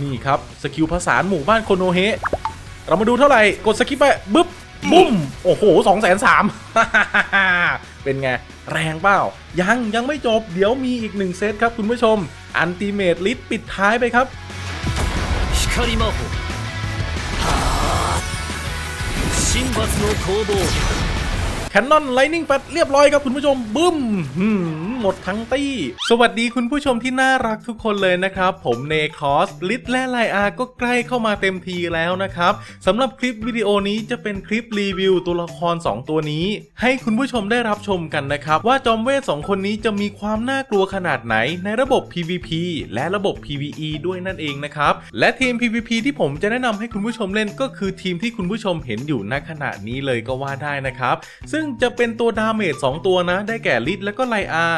นี่ครับสกิลผสานหมู่บ้านโคโนเฮเรามาดูเท่าไหร่ กดสกิปไปบึ๊บบุ้ม โอ้โหสองแสนสามเป็นไง แรงเปล่า ยังยังไม่จบ เดี๋ยวมีอีกหนึ่งเซตครับคุณผู้ชม อันติเมตลิทปิดท้ายไปครับแคนนอนไลนิ่งแฟตเรียบร้อยครับคุณผู้ชมบึ้ม หมดทั้งตี้ สวัสดีคุณผู้ชมที่น่ารักทุกคนเลยนะครับ ผมเนคอสลิทและไลอาก็ใกล้เข้ามาเต็มทีแล้วนะครับสำหรับคลิปวิดีโอนี้จะเป็นคลิปรีวิวตัวละคร 2 ตัวนี้ ให้คุณผู้ชมได้รับชมกันนะครับ ว่าจอมเวท2คนนี้จะมีความน่ากลัวขนาดไหนในระบบ PVP และระบบ PVE ด้วยนั่นเองนะครับ และทีม PVP ที่ผมจะแนะนำให้คุณผู้ชมเล่นก็คือทีมที่คุณผู้ชมเห็นอยู่ณขณะนี้เลยก็ว่าได้นะครับ ซึ่งจะเป็นตัวดาเมจ2ตัวนะ ได้แก่ลิทและก็ไลอา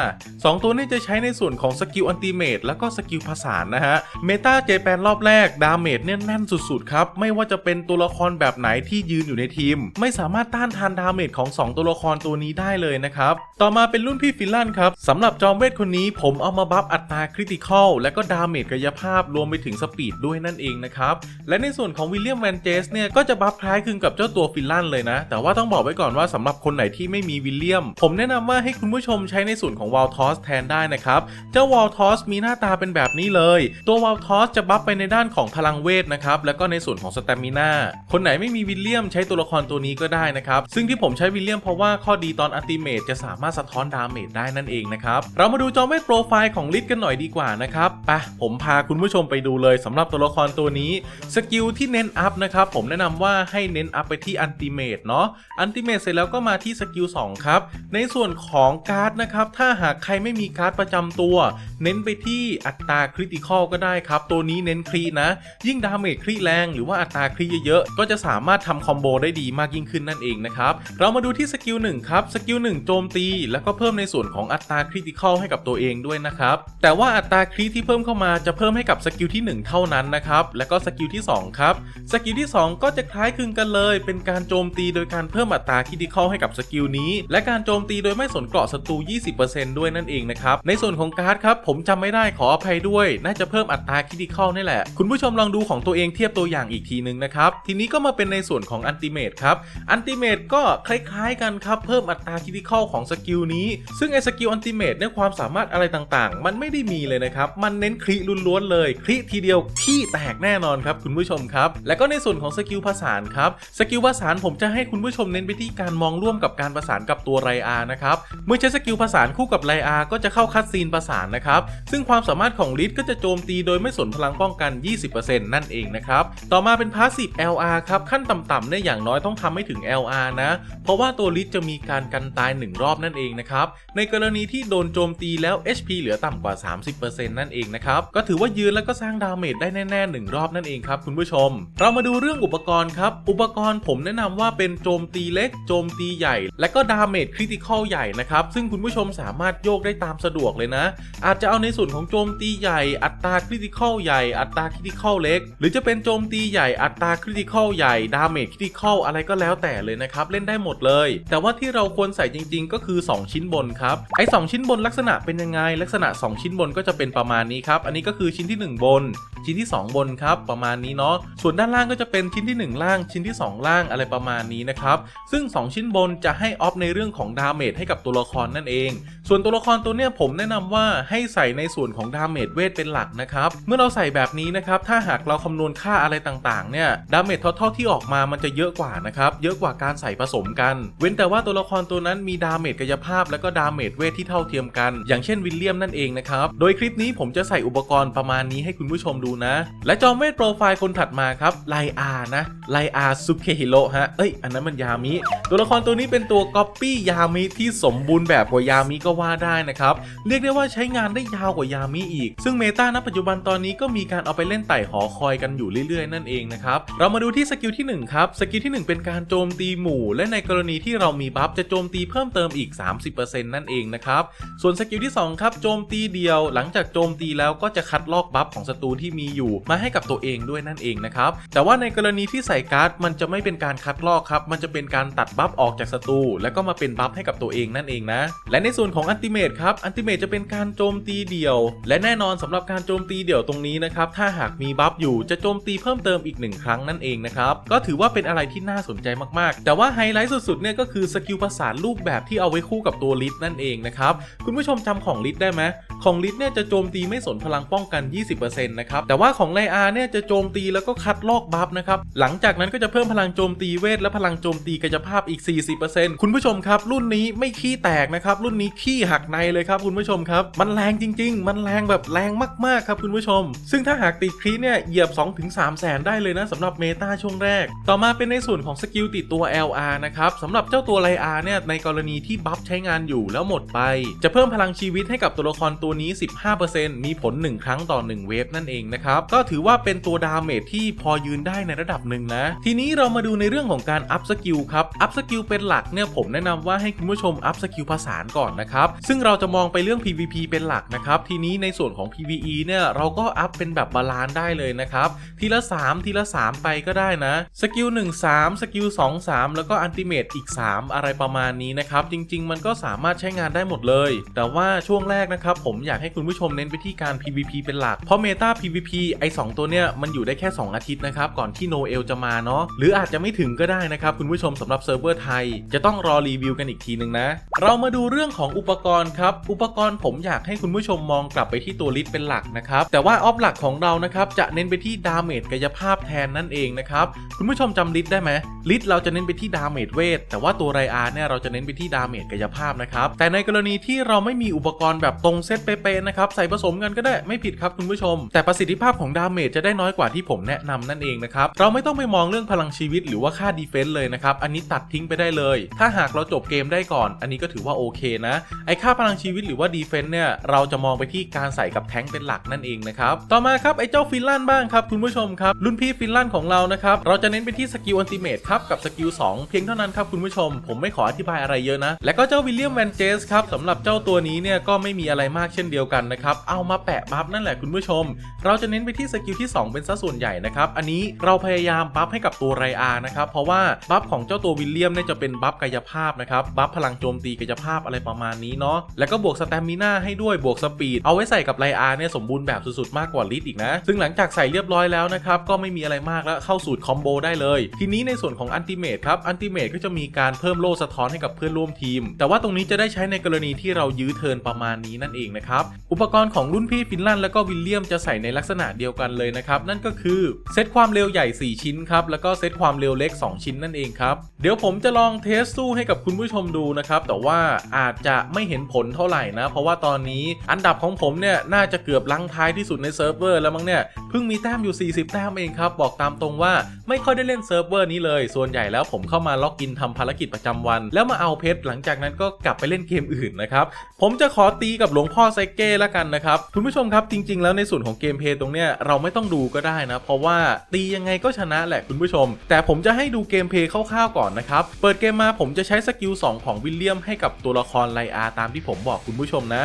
สองตัวนี้จะใช้ในส่วนของสกิลอันติเมตแล้วก็สกิลผสานนะฮะ เมตาเจแปนรอบแรก ดาเมจเนี่ยแน่นสุดๆครับ ไม่ว่าจะเป็นตัวละครแบบไหนที่ยืนอยู่ในทีม ไม่สามารถต้านทานดาเมจของ 2 ตัวละครตัวนี้ได้เลยนะครับ ต่อมาเป็นรุ่นพี่ฟิลลันครับสำหรับจอมเวทคนนี้ผมเอามาบัฟอัตราคริติคอลและก็ดาเมจกายภาพรวมไปถึงสปีดด้วยนั่นเองนะครับ และในส่วนของวิลเลียมแวนเจสเนี่ยก็จะบัฟคล้ายคลึงกับเจ้าตัวฟิลลันเลยนะ แต่ว่าต้องบอกไว้ก่อนว่าสำหรับคนไหนที่ไม่มีวิลเลียม ผมแนะนำว่าให้คุณผู้ชมใช้ในส่วนของวอลทอสแทนได้นะครับ เจ้าวอลทอสมีหน้าตาเป็นแบบนี้เลย ตัววอลทอสจะบัฟไปในด้านของพลังเวทนะครับ แล้วก็ในส่วนของสเตมินาคนไหนไม่มีวิลเลียมใช้ตัวละครตัวนี้ก็ได้นะครับ ซึ่งที่ผมใช้วิลเลียมเพราะว่าข้อดีตอนอัติเมทจะสามารถสะท้อนดาเมจได้นั่นเองนะครับ เรามาดูจอมเวทโปรไฟล์ของลิทกันหน่อยดีกว่านะครับไปผมพาคุณผู้ชมไปดูเลยสำหรับตัวละครตัวนี้ สกิลที่เน้นอัพนะครับผมแนะนำว่าให้เน้นอัพไปที่อันติเมทเนาะ อันติเมทเสร็จแล้วก็มาที่สกิล2ครับ ในส่วนของการ์ดนะครับ ถ้าหากใครไม่มีการ์ดประจำตัว เน้นไปที่อัตราคริติคอลก็ได้ครับ ตัวนี้เน้นครีนะ ยิ่งดาเมจครีแรง หรือว่าอัตราครีเยอะๆ ก็จะสามารถทำคอมโบได้ดีมากยิ่งขึ้นนั่นเองนะครับ เรามาดูที่สกิล1ครับ สกิล1โจมตี แล้วก็เพิ่มในส่วนของอัตราคริติคอลให้กับตัวเองด้วยนะครับ แต่ว่าอัตราคริที่เพิ่มเข้ามาจะเพิ่มให้กับสกิลที่ 1 เท่านั้นนะครับ แล้วก็สกิลที่2ครับ สกิลที่ 2 ก็จะคล้ายคลึงกันเลย เป็นการโจมตีโดยการเพิ่มอัตราคริติคอลให้กับสกิลนี้ และการโจมตีโดยไม่สนเกราะศัตรู 20%ดวยนั่นเองนะครับ ในส่วนของการ์ดครับผมจำไม่ได้ขออภัยด้วย น่าจะเพิ่มอัตราคริติคอลนี่แหละ คุณผู้ชมลองดูของตัวเองเทียบตัวอย่างอีกทีนึงนะครับ ทีนี้ก็มาเป็นในส่วนของอันติเมตครับอันติเมตก็คล้ายๆกันครับ เพิ่มอัตราคริติคอลของสกิลนี้ ซึ่งไอสกิลอันติเมตเนี่ยความสามารถอะไรต่างๆ มันไม่ได้มีเลยนะครับ มันเน้นคริล้วนๆเลยคริทีเดียวขี้แตกแน่นอนครับคุณผู้ชมครับ แล้วก็ในส่วนของสกิลผสานครับ สกิลผสานผมจะให้คุณผู้ชมเน้นไปที่การมองร่วมกับการประสานกับตัวไรอานะครับ เมื่อใช้สกิลผสานคู่กับไรอาก็จะเข้าคัดซีนประสานนะครับ ซึ่งความสามารถของลิทก็จะโจมตีโดยไม่สนพลังป้องกัน 20%นั่นเองนะครับ ต่อมาเป็นพาสซีฟ LR ครับ ขั้นต่ำๆเนี่ยอย่างน้อยต้องทำให้ถึง LR นะ เพราะว่าตัวลิทจะมีการกันตาย 1 รอบนั่นเองนะครับ ในกรณีที่โดนโจมตีแล้ว HP เหลือต่ำกว่า 30%นั่นเองนะครับ ก็ถือว่ายืนแล้วก็สร้างดาเมจได้แน่ๆ1รอบนั่นเองครับคุณผู้ชม เรามาดูเรื่องอุปกรณ์ครับ อุปกรณ์ผมแนะนำว่าเป็นโจมตีเล็ก โจมตีใหญ่ และก็ดาเมจคริติคอลใหญ่นะครับ ซึ่งคุณผู้ชมสามารถโยกได้ตามสะดวกเลยนะ อาจจะเอาในส่วนของโจมตีใหญ่อัตราคริติคอลใหญ่อัตราคริติคอลเล็ก หรือจะเป็นโจมตีใหญ่อัตราคริติคอลใหญ่ดาเมจคริติคอลอะไรก็แล้วแต่เลยนะครับเล่นได้หมดเลย แต่ว่าที่เราควรใส่จริง ๆ ก็คือ 2 ชิ้นบนครับไอ้2ชิ้นบนลักษณะเป็นยังไง ลักษณะ 2 ชิ้นบนก็จะเป็นประมาณนี้ครับอันนี้ก็คือชิ้นที่ 1 บน ชิ้นที่ 2 บนครับประมาณนี้เนาะส่วนด้านล่างก็จะเป็นชิ้นที่ 1 ล่าง ชิ้นที่ 2 ล่างอะไรประมาณนี้นะครับซึ่ง 2 ชิ้นบนจะให้ออฟในเรื่องของดาเมจให้กับตัวละครนั่นเอง ส่วนตัวละครตัวเนี้ยผมแนะนำว่าให้ใส่ในส่วนของดาเมจเวทเป็นหลักนะครับ เมื่อเราใส่แบบนี้นะครับถ้าหากเราคำนวณค่าอะไรต่างๆเนี่ยดาเมจทั้ที่ออกมามันจะเยอะกว่านะครับเยอะกว่าการใส่ผสมกัน เว้นแต่ว่าตัวละครตัวนั้นมีดาเมจกายภาพ และก็ดาเมจเวทที่เท่าเทียมกัน อย่างเช่นวิลเลียมนั่นเองนะครับโดยคลิปนี้ผมจะใส่อุปกรณ์ประมาณนี้ให้คุณผู้ชมดูนะ และจอมเวทโปรไฟล์คนถัดมาครับไลอานะไลอาซุเคฮิโร่ฮะเอ้ยอันนั้นมันยามิ ตัวละครตัวนี้เป็นตัวก๊อปปี้ยามิที่สมบูรณ์แบบกว่ายามิก็ว่าได้นะครับ เรียกได้ว่าใช้งานได้ยาวกว่ายามิอีก ซึ่งเมตาณปัจจุบันตอนนี้ก็มีการเอาไปเล่นไต่หอคอยกันอยู่เรื่อยๆ นั่นเองนะครับ เรามาดูที่สกิลที่ 1 ครับ สกิลที่ 1 เป็นการโจมตีหมู่ และในกรณีที่เรามีบัฟจะโจมตีเพิ่มเติมอีก 30%นั่นเองนะครับ ส่วนสกิลที่ 2 ครับ โจมตีเดียว หลังจากโจมตีแล้วก็จะคัดลอกบัฟของศัตรูที่มีอยู่มาให้กับตัวเองด้วยนั่นเองนะครับ แต่ว่าในกรณีที่ใส่การ์ดมันจะไม่เป็นการคัดลอกครับ มันจะเป็นการตัดบัฟออกจากศัตรูแล้วก็มาเป็นบัฟให้กับตัวเองนั่นเองนะ และในส่วนของอันติติเมตครับ อันติเมตจะเป็นการโจมตีเดี่ยว และแน่นอนสำหรับการโจมตีเดี่ยวตรงนี้นะครับ ถ้าหากมีบัฟอยู่จะโจมตีเพิ่มเติมอีกหนึ่งครั้งนั่นเองนะครับ ก็ถือว่าเป็นอะไรที่น่าสนใจมากๆ แต่ว่าไฮไลท์สุดๆเนี่ยก็คือสกิลประสานรูปแบบที่เอาไว้คู่กับตัวลิทนั่นเองนะครับ คุณผู้ชมจำของลิทได้ไหมของลิทเนี่ยจะโจมตีไม่สนพลังป้องกัน 20%นะครับ แต่ว่าของไลอาเนี่ยจะโจมตีแล้วก็คัดลอกบัฟนะครับ หลังจากนั้นก็จะเพิ่มพลังโจมตีเวทและพลังโจมตีกายภาพอีก 40%คุณผู้ชมครับ รุ่นนี้ไม่ขี้แตกนะครับ รุ่นนี้ขี้หักในเลยครับคุณผู้ชมครับ มันแรงจริง ๆ มันแรงแบบแรงมากๆครับคุณผู้ชม ซึ่งถ้าหากติดครีเนี่ยเหยียบ 2-3แสนได้เลยนะสำหรับเมตาช่วงแรก ต่อมาเป็นในส่วนของสกิลติดตัว LR นะครับสำหรับเจ้าตัวไลอาเนี่ยในกรณีที่บัฟใช้งานอยู่แล้วหมดไป จะเพิ่มพลังชีวิตให้กับตัวละครตัวนี้ 15%มีผล 1 ครั้งต่อ 1 เวฟนั่นเองนะครับก็ถือว่าเป็นตัวดาเมจที่พอยืนได้ในระดับหนึ่งนะ ทีนี้เรามาดูในเรื่องของการอัพสกิลครับอัพสกิลเป็นหลักเนี่ยผมแนะนำว่าให้คุณผู้ชมอัพสกิลผสาก่อนนะครับซึ่งเราจะมองไปเรื่อง PVP เป็นหลักนะครับ ทีนี้ในส่วนของ PVE เนี่ยเราก็อัพเป็นแบบบาลานซ์ได้เลยนะครับ ทีละ 3 ทีละ 3 ไปก็ได้นะ สกิล1 3 สกิล2 3 แล้วก็อันติเมตอีก 3 อะไรประมาณนี้นะครับ จริง ๆ มันก็สามารถใช้งานได้หมดเลย แต่ว่าช่วงแรกนะครับ ผมอยากให้คุณผู้ชมเน้นไปที่การ PVP เป็นหลัก เพราะเมตา PVP ไอ2ตัวเนี้ยมันอยู่ได้แค่ 2 อาทิตย์นะครับ ก่อนที่โนเอลจะมาเนาะหรืออาจจะไม่ถึงก็ได้นะครับคุณผู้ชมสำหรับเซิร์ฟเวอร์ไทย จะต้องรอรีวิวกันอีกทีนึงนะ เรามาดูเรื่องของอุปกรณ์ครับ อุปกรณ์ผมอยากให้คุณผู้ชมมองกลับไปที่ตัวลิสเป็นหลักนะครับ แต่ว่าออฟหลักของเรานะครับจะเน้นไปที่ดาเมจกายภาพแทนนั่นเองนะครับ คุณผู้ชมจำลิสได้ไหมลิสเราจะเน้นไปที่ดาเมจเวทแต่ว่าตัวไรอาร์เนี่ยเราจะเน้นไปที่ดาเมจกายภาพนะครับแต่ในกรณีที่เราไม่มีอุปกรณ์แบบตรงเซตเป๊ะๆนะครับใส่ผสมกันก็ได้ไม่ผิดครับคุณผู้ชม แต่ประสิทธิภาพของดาเมจจะได้น้อยกว่าที่ผมแนะนำนั่นเองนะครับเราไม่ต้องไปมองเรื่องพลังชีวิตหรือว่าค่าดีเฟนส์เลยนะครับอันนี้ตัดทิ้งไปได้เลย ถ้าหากเราจบเกมได้ก่อน อันนี้ก็ถือว่าโอเคนะไอค่าพลังชีวิตหรือว่าดีเฟนส์เนี่ยเราจะมองไปที่การใส่กับแท้งเป็นหลักนั่นเองนะครับต่อมาครับไอ้เจ้าฟินแลนด์บ้างครับคุณผู้ชมครับรุ่นพี่ฟินแลนด์ของเรานะครับเราจะเน้นไปที่สกิลอันติเมตครับกับสกิล2เพียงเท่านั้นครับคุณผู้ชม ผมไม่ขออธิบายอะไรเยอะนะ และก็เจ้าวิลเลียมแวนเจสครับสำหรับเจ้าตัวนี้เนี่ยก็ไม่มีอะไรมากเช่นเดียวกันนะครับเอามาแปะบัฟนั่นแหละคุณผู้ชม เราจะเน้นไปที่สกิลที่ 2 เป็นซะส่วนใหญ่นะครับอันนี้เราพยายามบัฟให้กับตัวไรอาร์นะครับเพราะว่าบัฟของเจ้าตัววิลเลียมเนี่ยจะเป็นบัฟกายภาพนะครับบัฟพลังโจมตีกายภาพอะไรประมาณนี้เนาะแล้วก็บวกสแตมิน่าให้ด้วยบวกสปีดเอาไว้ใส่กับไรอาร์เนี่ยสมบูรณ์แบบสุดๆมากกว่าลิทอีกนะ ซึ่งหลังจากใส่เรียบร้อยแล้วนะครับก็ไม่มีอะไรมากแล้วเข้าสูตรคอมโบได้เลย ทีนี้ในส่วนของอันติเมตครับอันติเมตก็จะมีการเพิ่มโล่สะท้อนให้กับเพื่อนร่วมทีม แต่ว่าตรงนี้จะได้ใช้ในกรณีที่เรายื้อเทินประมาณนี้นั่นเองนะครับอุปกรณ์ของรุ่นพี่ฟินแลนด์แล้วก็วิลเลียมจะใส่ในลักษณะเดียวกันเลยนะครับนั่นก็คือเซตความเร็วใหญ่ 4 ชิ้นครับแล้วก็เซตความเร็วเล็ก 2 ชิ้นนั่นเองครับเดี๋ยวผมจะลองเทสสู้ให้กับคุณผู้ชมดูนะครับแต่ว่าอาจจะไม่เห็น็นผลเท่าไหร่นะ เพราะว่าตอนนี้อันดับของผมเนี่ยน่าจะเกือบลังท้ายที่สุดในเซิร์ฟเวอร์แล้วมั้งเนี่ยเพิ่งมีแต้มอยู่ 40 แต้มเองครับ บอกตามตรงว่าไม่ค่อยได้เล่นเซิร์ฟเวอร์นี้เลย ส่วนใหญ่แล้วผมเข้ามาล็อกอินทำภารกิจประจำวัน แล้วมาเอาเพชรหลังจากนั้นก็กลับไปเล่นเกมอื่นนะครับผมจะขอตีกับหลวงพ่อไซเก้ละกันนะครับคุณผู้ชมครับจริง ๆ แล้วในส่วนของเกมเพย์ตรงเนี้ยเราไม่ต้องดูก็ได้นะ เพราะว่าตียังไงก็ชนะแหละคุณผู้ชม แต่ผมจะให้ดูเกมเพย์คร่าวๆก่อนนะครับเปิดเกมมาผมจะใช้สกิล2ของวิลเลียมให้กับตัวละครไลอาตามที่ผมบอกคุณผู้ชมนะ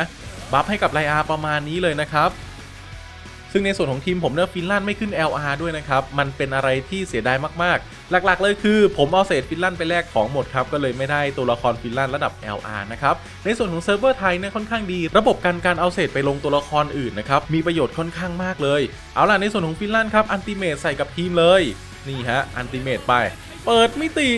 บัฟให้กับไลอาประมาณนี้เลยนะครับ ซึ่งในส่วนของทีมผมเนี่ยฟินแลนด์ไม่ขึ้น LR ด้วยนะครับ มันเป็นอะไรที่เสียดายมากๆ หลักๆ เลยคือ ผมเอาเศษฟินแลนด์ไปแลกของหมดครับ ก็เลยไม่ได้ตัวละครฟินแลนด์ระดับ LR นะครับ ในส่วนของเซิร์ฟเวอร์ไทยเนี่ยค่อนข้างดี ระบบการการเอาเศษไปลงตัวละครอื่นนะครับ มีประโยชน์ค่อนข้างมากเลย เอาล่ะในส่วนของฟินแลนด์ครับ อันติเมตใส่กับทีมเลย นี่ฮะ อันติเมตไป เปิดมิติ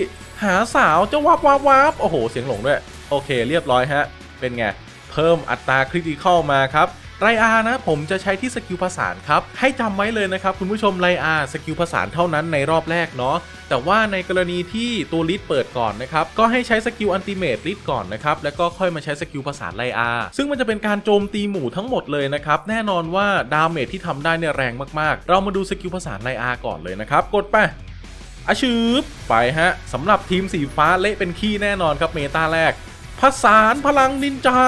หาสาวเจ้าวับวับวับโอ้โห เสียงหลงด้วย โอเค เรียบร้อยฮะ เป็นไง เพิ่มอัตราคริติคอลมาครับไรอานะผมจะใช้ที่สกิลผสานครับ ให้จำไว้เลยนะครับ คุณผู้ชมไรอาสกิลผสานเท่านั้นในรอบแรกเนาะแต่ว่าในกรณีที่ตัวลิดเปิดก่อนนะครับ ก็ให้ใช้สกิลอันติเมตลิดก่อนนะครับ แล้วก็ค่อยมาใช้สกิลผสานไรอาซึ่งมันจะเป็นการโจมตีหมู่ทั้งหมดเลยนะครับ แน่นอนว่าดาเมจที่ทำได้เนี่ยแรงมากๆ เรามาดูสกิลผสานไรอาก่อนเลยนะครับ กดไปอาชืบไปฮะสำหรับทีมสีฟ้าเละเป็นขี้แน่นอนครับเมตาแรก ผสานพลังนินจา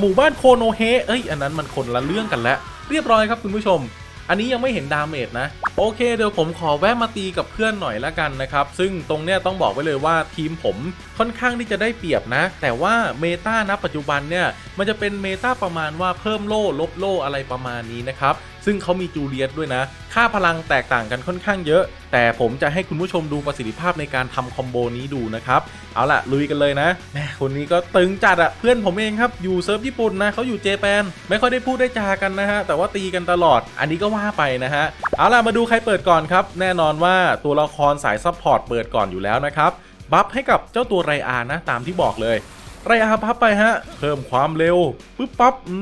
หมู่บ้านโคโนเฮเอ้ย อันนั้นมันคนละเรื่องกันแล้ว เรียบร้อยครับคุณผู้ชม อันนี้ยังไม่เห็นดาเมจนะ โอเคเดี๋ยวผมขอแวะมาตีกับเพื่อนหน่อยละกันนะครับ ซึ่งตรงเนี้ยต้องบอกไว้เลยว่าทีมผมค่อนข้างที่จะได้เปรียบนะ แต่ว่าเมตาณปัจจุบันเนี่ยมันจะเป็นเมตาประมาณว่าเพิ่มโล่ลบโล่อะไรประมาณนี้นะครับ ซึ่งเขามีจูเลียสด้วยนะ ค่าพลังแตกต่างกันค่อนข้างเยอะ แต่ผมจะให้คุณผู้ชมดูประสิทธิภาพในการทำคอมโบนี้ดูนะครับ เอาล่ะ ลุยกันเลยนะแหมคนนี้ก็ตึงจัดอะเพื่อนผมเองครับ อยู่เซิร์ฟญี่ปุ่นนะเขาอยู่เจแปน ไม่ค่อยได้พูดได้จากันนะฮะ แต่ว่าตีกันตลอด อันนี้ก็ว่าไปนะฮะ เอาล่ะ มาดูใครเปิดก่อนครับ แน่นอนว่าตัวละครสายซัพพอร์ตเปิดก่อนอยู่แล้วนะครับ บัฟให้กับเจ้าตัวไรอานะ ตามที่บอกเลย ไรอาพับไปฮะ เพิ่มความเร็วปึ๊บปั๊บอื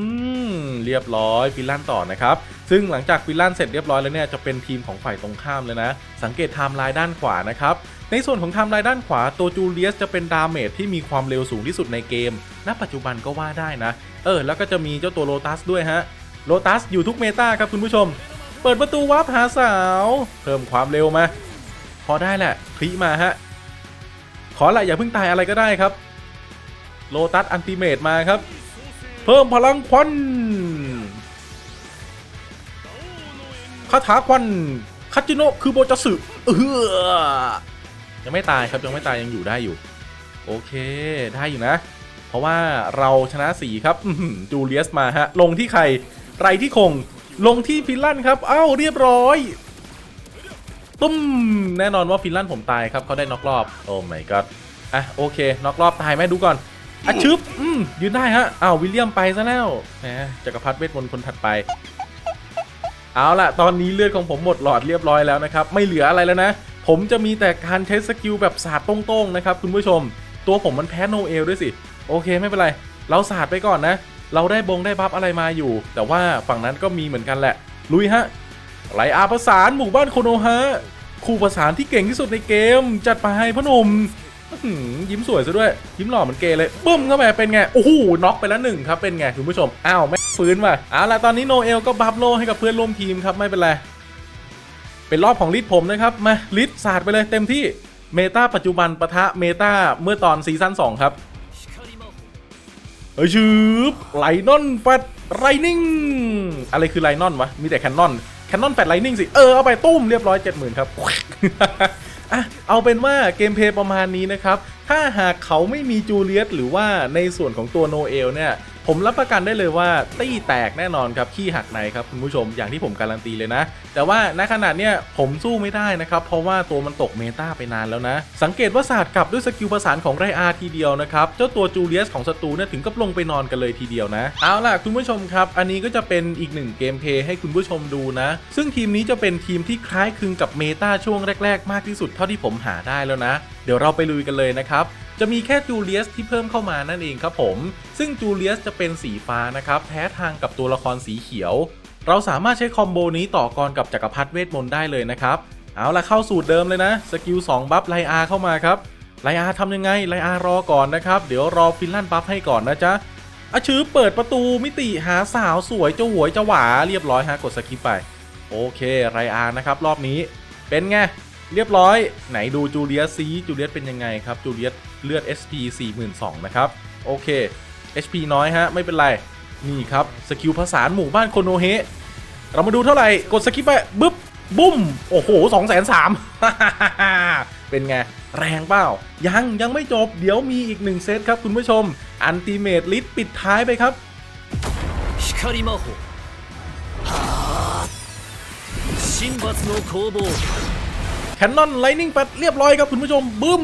มเรียบร้อยฟิลลันต่อนะครับ ซึ่งหลังจากฟิลลันเสร็จเรียบร้อยแล้วเนี่ยจะเป็นทีมของฝ่ายตรงข้ามเลยนะ สังเกตไทม์ไลน์ด้านขวานะครับ ในส่วนของไทม์ไลน์ด้านขวาตัวจูเลียสจะเป็นดาเมจที่มีความเร็วสูงที่สุดในเกม ณ ปัจจุบันก็ว่าได้นะ เออ แล้วก็จะมีเจ้าตัวโลตัสด้วยฮะโลตัสอยู่ทุกเมตาครับคุณผู้ชม เปิดประตูวาร์ปหาสาว เพิ่มความเร็วมาพอได้แหละคลิมาฮะขอละอย่าเพิ่งตายอะไรก็ได้ครับ โลตัสอันติเมตมาครับ เพิ่มพลังควันคาถาควันคาจิโนะคือโบจัสึเออยังไม่ตายครับยังไม่ตายยังอยู่ได้อยู่ โอเคได้อยู่นะ เพราะว่าเราชนะสีครับจูเลียสมาฮะ ลงที่ใครไรที่คง ลงที่ฟินแลันด์ครับ เอ้าเรียบร้อยตุ้มแน่นอนว่าฟินแลันด์ผมตายครับเขาได้น็อกรอบ โอ้ my god อะโอเคน็อกรอบตายไหมดูก่อน อะชึบอืมยืนได้ฮะอ้าววิลเลียมไปซะแล้วแหมจักรพรรดิเวทมนต์คนถัดไป เอาล่ะ ตอนนี้เลือดของผมหมดหลอดเรียบร้อยแล้วนะครับ ไม่เหลืออะไรแล้วนะ ผมจะมีแต่การใช้สกิลแบบสาดตรงๆนะครับ คุณผู้ชม ตัวผมมันแพ้โนเอลด้วยสิ โอเคไม่เป็นไร เราสาดไปก่อนนะ เราได้บงได้บัฟอะไรมาอยู่ แต่ว่าฝั่งนั้นก็มีเหมือนกันแหละ ลุยฮะไหลอาประสานหมู่บ้านโคโนฮะคู่ประสานที่เก่งที่สุดในเกม จัดไปให้พ่อหนมอื้อหือ ยิ้มสวยซะด้วย ยิ้มหล่อเหมือนเกเลยปุ้มเข้าไปเป็นไง โอ้โหน็อกไปแล้วหนึ่งครับเป็นไงคุณผู้ชม อ้าวไม่ฟื้นว่ะเอาละตอนนี้โนเอลก็บัฟโลให้กับเพื่อนร่วมทีมครับไม่เป็นไร เป็นรอบของลิทผมนะครับ มาลิทสาดไปเลยเต็มที่เมตาปัจจุบันปะทะเมตาเมื่อตอนซีซั่น2 ครับเฮ้ยชืบไลนอนแฟดไรนิ่งอะไรคือไลนอนวะ มีแต่แคนนอนแคนนอนแฟดไลนิ่งสิ เออ เอาไปตุ้มเรียบร้อยเจ็ดหมื่นครับ อะเอาเป็นว่าเกมเพลย์ประมาณนี้นะครับ ถ้าหากเขาไม่มีจูเลียตหรือว่าในส่วนของตัวโนเอลเนี่ย ผมรับประกันได้เลยว่าตี้แตกแน่นอนครับขี้หักในครับคุณผู้ชมอย่างที่ผมการันตีเลยนะ แต่ว่าณขนาดเนี้ยผมสู้ไม่ได้นะครับเพราะว่าตัวมันตกเมตาไปนานแล้วนะ สังเกตว่าศาสตร์กลับด้วยสกิลประสานของไรอาทีเดียวนะครับเจ้าตัวจูเลียสของศัตรูเนี่ยถึงกับลงไปนอนกันเลยทีเดียวนะเอาล่ะคุณผู้ชมครับ อันนี้ก็จะเป็นอีกหนึ่งเกมเพย์ให้คุณผู้ชมดูนะ ซึ่งทีมนี้จะเป็นทีมที่คล้ายคลึงกับเมตาช่วงแรก ๆ มากที่สุดเท่าที่ผมหาได้แล้วนะ เดี๋ยวเราไปลุยกันเลยนะครับ จะมีแค่จูเลียสที่เพิ่มเข้ามานั่นเองครับผม ซึ่งจูเลียสจะเป็นสีฟ้านะครับแพ้ทางกับตัวละครสีเขียว เราสามารถใช้คอมโบนี้ต่อกรกับจักรพรรดิเวทมนต์ได้เลยนะครับ เอาละเข้าสูตรเดิมเลยนะ สกิล2บัฟไลอาเข้ามาครับ ไลอาทำยังไง ไลอารอก่อนนะครับ เดี๋ยวรอฟินแลันด์บัฟให้ก่อนนะจ๊ะอาชื้อเปิดประตูมิติหาสาวสวยเจ้าหวยเจ้าหวาเรียบร้อยฮะกดสกิปไป โอเคไรอานะครับ รอบนี้เป็นไง เรียบร้อย ไหนดูจูเลียสซีจูเลียสเป็นยังไงครับจูเลียส เลือด SP 42,000นะครับ โอเค HP น้อยฮะ ไม่เป็นไร นี่ครับ สกิลผสานหมู่บ้านโคโนเฮะ เรามาดูเท่าไหร่ กดสกิปไปบึ๊บ บุ้ม โอ้โห2องแสนสาม เป็นไง แรงเปล่า ยัง ยังไม่จบ เดี๋ยวมีอีกหนึ่งเซตครับคุณผู้ชม อันติเมตลิสปิดท้ายไปครับ 光魔法神罰の攻防 แคนนอนไลนิ่งแฟตเรียบร้อยครับคุณผู้ชมบึ้ม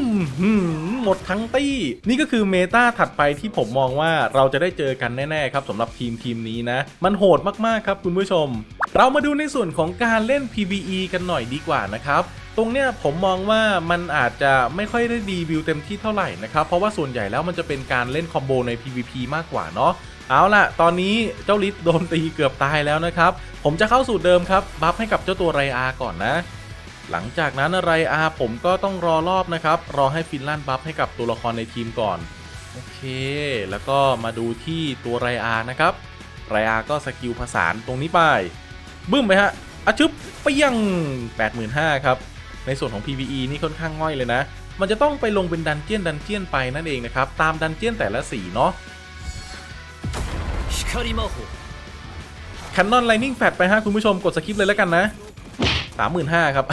หมหมดทั้งตี้ นี่ก็คือเมตาถัดไปที่ผมมองว่าเราจะได้เจอกันแน่ๆครับสำหรับทีมทีมนี้นะ มันโหดมากๆครับคุณผู้ชม เรามาดูในส่วนของการเล่น PVE กันหน่อยดีกว่านะครับตรงเนี้ยผมมองว่ามันอาจจะไม่ค่อยได้ดีวิวเต็มที่เท่าไหร่นะครับ เพราะว่าส่วนใหญ่แล้วมันจะเป็นการเล่นคอมโบใน PVP มากกว่าเนาะเอาล่ะ ตอนนี้เจ้าลิศโดนตีเกือบตายแล้วนะครับ ผมจะเข้าสูตรเดิมครับ บัฟให้กับเจ้าตัวไรอาก่อนนะ หลังจากนั้นไรอาผมก็ต้องรอรอบนะครับ รอให้ฟินแลนด์บัฟให้กับตัวละครในทีมก่อน โอเค แล้วก็มาดูที่ตัวไรอานะครับ ไรอาก็สกิลผสานตรงนี้ไป บึ้มไปฮะอาชึบไปยัง 85,000ครับ ในส่วนของ PVE นี่ค่อนข้างง่อยเลยนะ มันจะต้องไปลงเป็นดันเจี้ยนดันเจี้ยนไปนั่นเองนะครับ ตามดันเจี้ยนแต่ละสีเนาะคันนอนไลนิ่งแฟดไปฮะคุณผู้ชมกดสกิปเลยแล้วกันนะ 35,000ครับ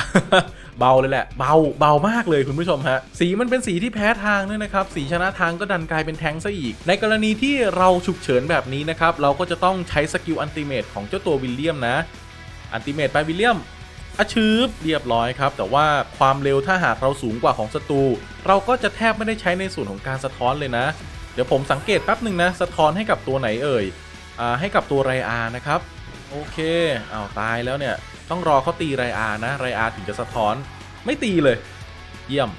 เบาเลยแหละ เบาเบามากเลยคุณผู้ชมฮะ สีมันเป็นสีที่แพ้ทางด้วยนะครับ สีชนะทางก็ดันกลายเป็นแทงซะอีก ในกรณีที่เราฉุกเฉินแบบนี้นะครับ เราก็จะต้องใช้สกิลอันติเมตของเจ้าตัววิลเลียมนะ อันติเมตไปวิลเลียมอาชืบเรียบร้อยครับ แต่ว่าความเร็วถ้าหากเราสูงกว่าของศัตรูเราก็จะแทบไม่ได้ใช้ในส่วนของการสะท้อนเลยนะ เดี๋ยวผมสังเกตแป๊บหนึ่งนะ สะท้อนให้กับตัวไหนเอ่ยอ่าให้กับตัวไรอานะครับ โอเคอ้าวตายแล้วเนี่ย ต้องรอเขาตีไรอานะไรอาถึงจะสะท้อน ไม่ตีเลย เยี่ยม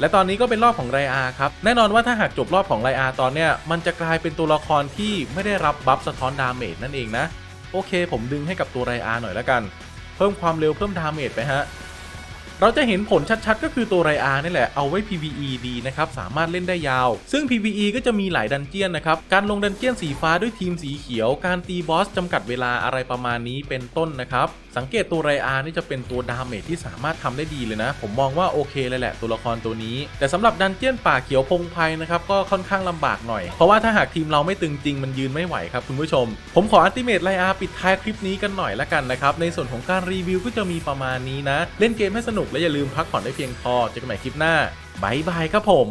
และตอนนี้ก็เป็นรอบของไรอาครับ แน่นอนว่าถ้าหากจบรอบของไรอาตอนเนี้ยมันจะกลายเป็นตัวละครที่ไม่ได้รับบัฟสะท้อนดาเมจนั่นเองนะ โอเค ผมดึงให้กับตัวไรอาหน่อยละกัน เพิ่มความเร็วเพิ่มดาเมจไปฮะ เราจะเห็นผลชัดๆ ก็คือตัวไรอานี่แหละเอาไว้ PVE ดีนะครับสามารถเล่นได้ยาว ซึ่ง PVE ก็จะมีหลายดันเจียนนะครับการลงดันเจียนสีฟ้าด้วยทีมสีเขียว การตีบอสจำกัดเวลาอะไรประมาณนี้เป็นต้นนะครับสังเกตตัวไรอานี่จะเป็นตัวดาเมจที่สามารถทำได้ดีเลยนะ ผมมองว่าโอเคเลยแหละตัวละครตัวนี้ แต่สำหรับดันเจียนป่าเขียวพงไพรนะครับก็ค่อนข้างลำบากหน่อย เพราะว่าถ้าหากทีมเราไม่ตึงจริงมันยืนไม่ไหวครับคุณผู้ชม ผมขออัติเมทไลอาปิดท้ายคลิปนี้กันหน่อยละกันนะครับในส่วนของการรีวิวก็จะมีประมาณนี้นะ เล่นเกมให้สนุกและอย่าลืมพักผ่อนได้เพียงพอเจอกันใหม่คลิปหน้าบายบายครับผม